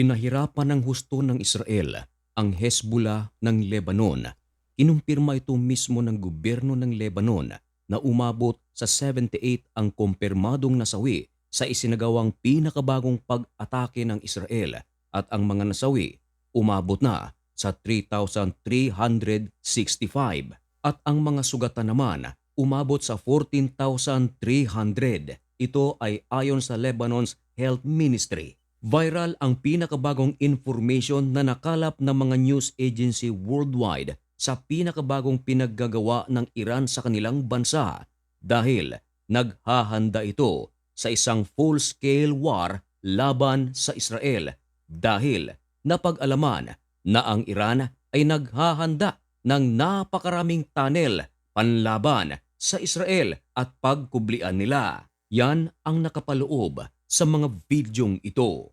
Pinahirapan ng husto ng Israel ang Hezbollah ng Lebanon. Kinumpirma ito mismo ng gobyerno ng Lebanon na umabot sa 78 ang kumpirmadong nasawi sa isinagawang pinakabagong pag-atake ng Israel at ang mga nasawi umabot na sa 3,365 at ang mga sugatan naman umabot sa 14,300. Ito ay ayon sa Lebanon's Health Ministry. Viral ang pinakabagong information na nakalap ng mga news agency worldwide sa pinakabagong pinaggagawa ng Iran sa kanilang bansa dahil naghahanda ito sa isang full-scale war laban sa Israel dahil napag-alaman na ang Iran ay naghahanda ng napakaraming tunnel panlaban sa Israel at pagkublian nila. Yan ang nakapaloob sa mga bidyong ito.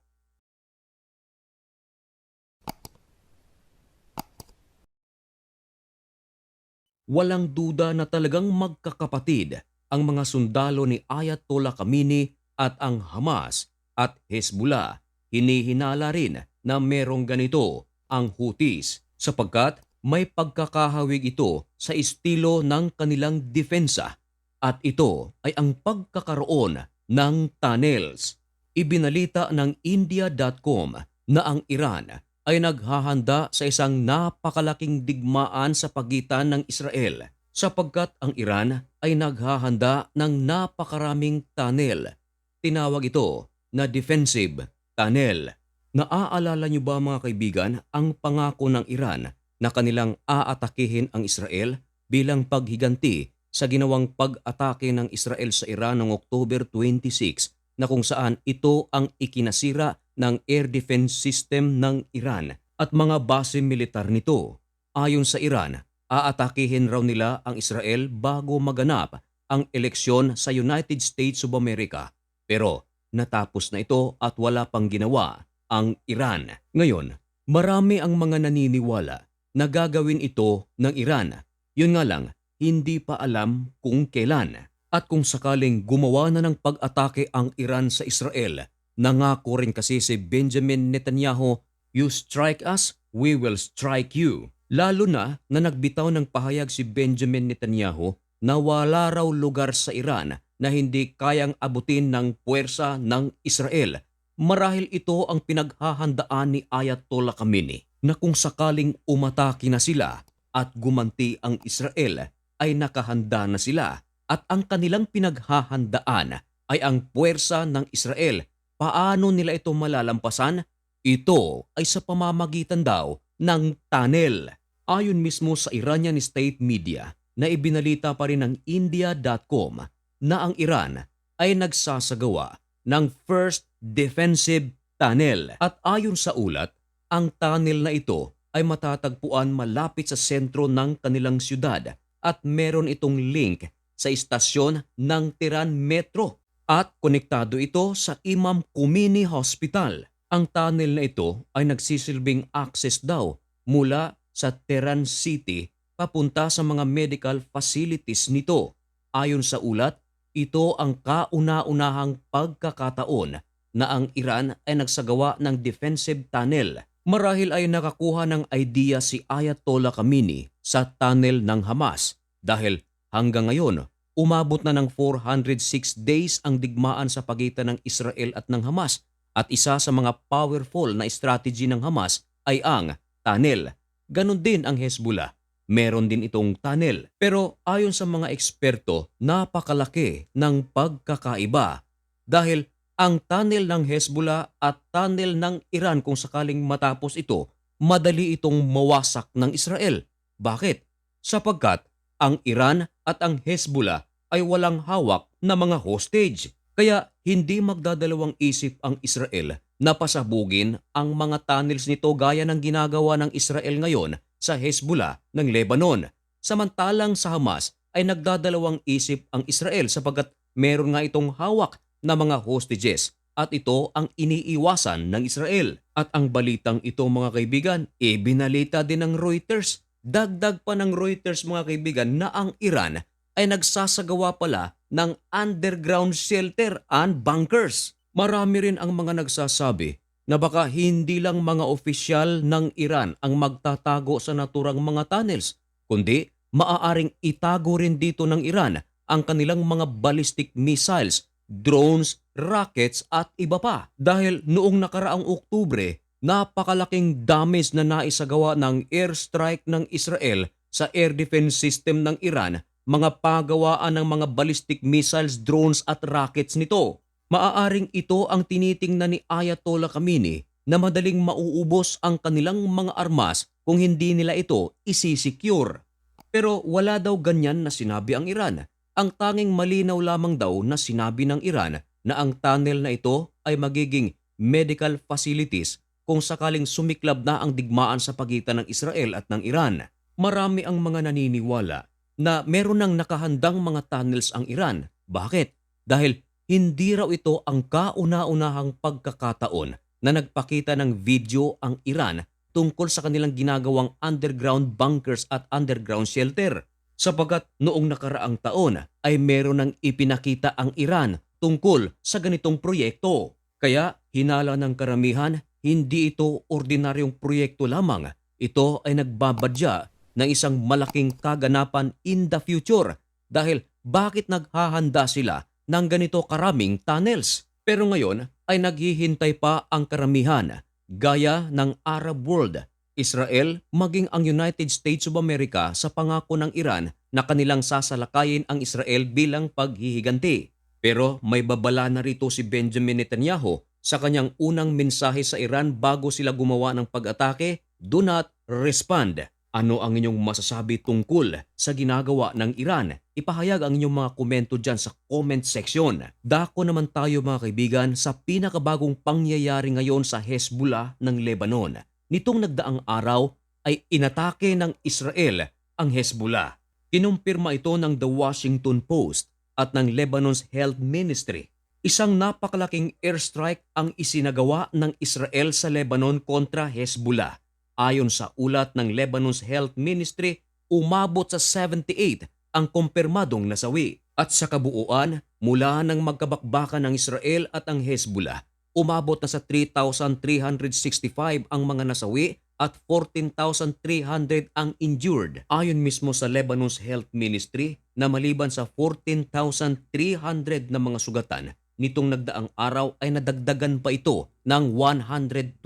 Walang duda na talagang magkakapatid ang mga sundalo ni Ayatollah Khamenei at ang Hamas at Hezbollah. Hinihinala rin na merong ganito ang Houthis sapagkat may pagkakahawig ito sa estilo ng kanilang depensa at ito ay ang pagkakaroon ng tunnels. Ibinalita ng India.com na ang Iran ay naghahanda sa isang napakalaking digmaan sa pagitan ng Israel sapagkat ang Iran ay naghahanda ng napakaraming tunnel. Tinawag ito na defensive tunnel. Naaalala niyo ba mga kaibigan ang pangako ng Iran na kanilang aatakihin ang Israel bilang paghiganti sa ginawang pag-atake ng Israel sa Iran noong October 26 na kung saan ito ang ikinasira ng air defense system ng Iran at mga base militar nito. Ayon sa Iran, aatakihin raw nila ang Israel bago maganap ang eleksyon sa United States of America. Pero natapos na ito at wala pang ginawa ang Iran. Ngayon, marami ang mga naniniwala na gagawin ito ng Iran. Yun nga lang, hindi pa alam kung kailan. At kung sakaling gumawa na ng pag-atake ang Iran sa Israel, nangako rin kasi si Benjamin Netanyahu, You strike us, we will strike you. Lalo na na nagbitaw ng pahayag si Benjamin Netanyahu na wala raw lugar sa Iran na hindi kayang abutin ng puwersa ng Israel. Marahil ito ang pinaghahandaan ni Ayatollah Khamenei na kung sakaling umatake na sila at gumanti ang Israel ay nakahanda na sila at ang kanilang pinaghahandaan ay ang puwersa ng Israel. Paano nila ito malalampasan? Ito ay sa pamamagitan daw ng tunnel. Ayon mismo sa Iranian State Media na ibinalita pa rin ng India.com na ang Iran ay nagsasagawa ng first defensive tunnel. At ayon sa ulat, ang tunnel na ito ay matatagpuan malapit sa sentro ng kanilang syudad at meron itong link sa istasyon ng Tiran Metro at konektado ito sa Imam Khomeini Hospital. Ang tunnel na ito ay nagsisilbing access daw mula sa Tehran City papunta sa mga medical facilities nito. Ayon sa ulat, ito ang kauna-unahang pagkakataon na ang Iran ay nagsagawa ng defensive tunnel. Marahil ay nakakuha ng idea si Ayatollah Khamenei sa tunnel ng Hamas dahil hanggang ngayon umabot na ng 406 days ang digmaan sa pagitan ng Israel at ng Hamas at isa sa mga powerful na strategy ng Hamas ay ang tunnel. Ganon din ang Hezbollah. Meron din itong tunnel. Pero ayon sa mga eksperto, napakalaki ng pagkakaiba dahil ang tunnel ng Hezbollah at tunnel ng Iran kung sakaling matapos ito, madali itong mawasak ng Israel. Bakit? Sapagkat ang Iran at ang Hezbollah ay walang hawak na mga hostage. Kaya hindi magdadalawang isip ang Israel na pasabugin ang mga tunnels nito gaya ng ginagawa ng Israel ngayon sa Hezbollah ng Lebanon. Samantalang sa Hamas ay nagdadalawang isip ang Israel sapagkat meron nga itong hawak na mga hostages at ito ang iniiwasan ng Israel. At ang balitang ito mga kaibigan, e binalita din ng Reuters. Dagdag pa ng Reuters mga kaibigan na ang Iran ay nagsasagawa pala ng underground shelter and bunkers. Marami rin ang mga nagsasabi na baka hindi lang mga opisyal ng Iran ang magtatago sa naturang mga tunnels, kundi maaaring itago rin dito ng Iran ang kanilang mga ballistic missiles, drones, rockets at iba pa. Dahil noong nakaraang Oktubre, napakalaking damage na naisagawa ng airstrike ng Israel sa air defense system ng Iran, mga pagawaan ng mga ballistic missiles, drones at rockets nito. Maaaring ito ang tinitingnan ni Ayatollah Khamenei na madaling mauubos ang kanilang mga armas kung hindi nila ito isisecure. Pero wala daw ganyan na sinabi ang Iran. Ang tanging malinaw lamang daw na sinabi ng Iran na ang tunnel na ito ay magiging medical facilities kung sakaling sumiklab na ang digmaan sa pagitan ng Israel at ng Iran. Marami ang mga naniniwala na meron ng nakahandang mga tunnels ang Iran. Bakit? Dahil hindi raw ito ang kauna-unahang pagkakataon na nagpakita ng video ang Iran tungkol sa kanilang ginagawang underground bunkers at underground shelter. Sapagat noong nakaraang taon ay meron ng ipinakita ang Iran tungkol sa ganitong proyekto. Kaya hinala ng karamihan, hindi ito ordinaryong proyekto lamang. Ito ay nagbabadya ng isang malaking kaganapan in the future dahil bakit naghahanda sila ng ganito karaming tunnels. Pero ngayon ay naghihintay pa ang karamihan gaya ng Arab world, Israel maging ang United States of America sa pangako ng Iran na kanilang sasalakayin ang Israel bilang paghihiganti. Pero may babala na rito si Benjamin Netanyahu sa kanyang unang mensahe sa Iran bago sila gumawa ng pag-atake, do not respond. Ano ang inyong masasabi tungkol sa ginagawa ng Iran? Ipahayag ang inyong mga komento dyan sa comment section. Dako naman tayo mga kaibigan sa pinakabagong pangyayari ngayon sa Hezbollah ng Lebanon. Nitong nagdaang araw ay inatake ng Israel ang Hezbollah. Kinumpirma ito ng The Washington Post at ng Lebanon's Health Ministry. Isang napakalaking airstrike ang isinagawa ng Israel sa Lebanon kontra Hezbollah. Ayon sa ulat ng Lebanon's Health Ministry, umabot sa 78 ang kumpirmadong nasawi. At sa kabuuan, mula ng magkabakbakan ng Israel at ang Hezbollah, umabot na sa 3,365 ang mga nasawi at 14,300 ang injured. Ayon mismo sa Lebanon's Health Ministry na maliban sa 14,300 na mga sugatan, nitong nagdaang araw ay nadagdagan pa ito ng 122.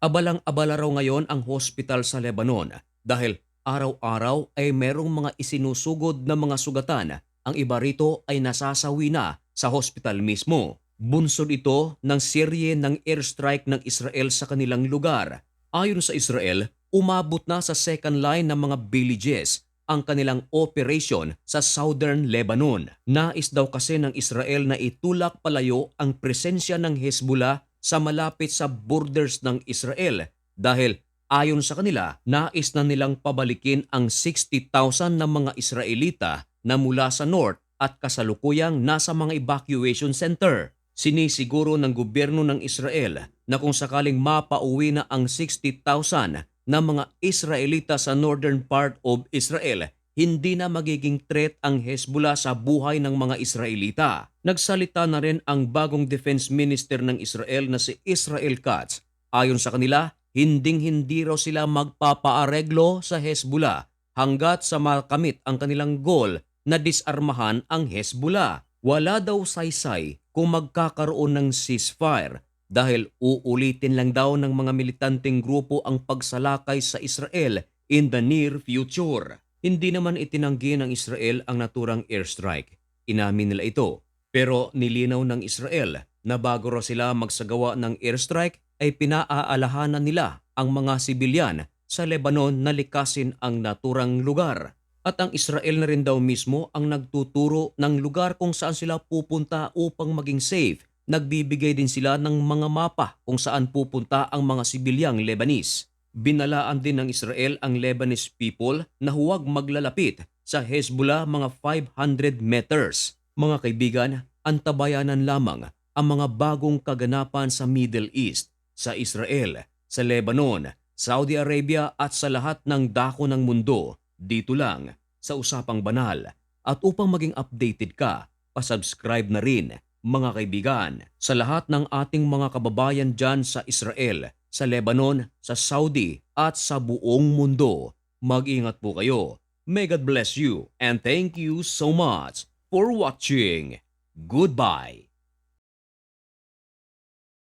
Abalang-abala raw ngayon ang hospital sa Lebanon dahil araw-araw ay merong mga isinusugod na mga sugatan. Ang iba rito ay nasasawi na sa hospital mismo. Bunsod ito ng serye ng airstrike ng Israel sa kanilang lugar. Ayon sa Israel, umabot na sa second line ng mga villages ang kanilang operation sa southern Lebanon. Nais daw kasi ng Israel na itulak palayo ang presensya ng Hezbollah sa malapit sa borders ng Israel dahil ayon sa kanila, nais na nilang pabalikin ang 60,000 na mga Israelita na mula sa north at kasalukuyang nasa mga evacuation center. Sinisiguro ng gobyerno ng Israel na kung sakaling mapauwi na ang 60,000 na mga Israelita sa northern part of Israel, hindi na magiging threat ang Hezbollah sa buhay ng mga Israelita. Nagsalita na rin ang bagong defense minister ng Israel na si Israel Katz. Ayon sa kanila, hinding-hindi raw sila magpapaareglo sa Hezbollah hanggat sa makamit ang kanilang goal na disarmahan ang Hezbollah. Wala daw saysay kung magkakaroon ng ceasefire dahil uulitin lang daw ng mga militanteng grupo ang pagsalakay sa Israel in the near future. Hindi naman itinanggi ng Israel ang naturang airstrike. Inamin nila ito. Pero nilinaw ng Israel na bago raw sila magsagawa ng airstrike ay pinaaalahanan nila ang mga sibilyan sa Lebanon na likasin ang naturang lugar. At ang Israel na rin daw mismo ang nagtuturo ng lugar kung saan sila pupunta upang maging safe. Nagbibigay din sila ng mga mapa kung saan pupunta ang mga sibilyang Lebanese. Binalaan din ng Israel ang Lebanese people na huwag maglalapit sa Hezbollah mga 500 meters. Mga kaibigan, antabayanan lamang ang mga bagong kaganapan sa Middle East, sa Israel, sa Lebanon, Saudi Arabia at sa lahat ng dako ng mundo dito lang sa Usapang Banal. At upang maging updated ka, pasubscribe na rin, mga kaibigan, sa lahat ng ating mga kababayan dyan sa Israel, sa Lebanon, sa Saudi at sa buong mundo, mag-ingat po kayo. May God bless you and thank you so much for watching. Goodbye.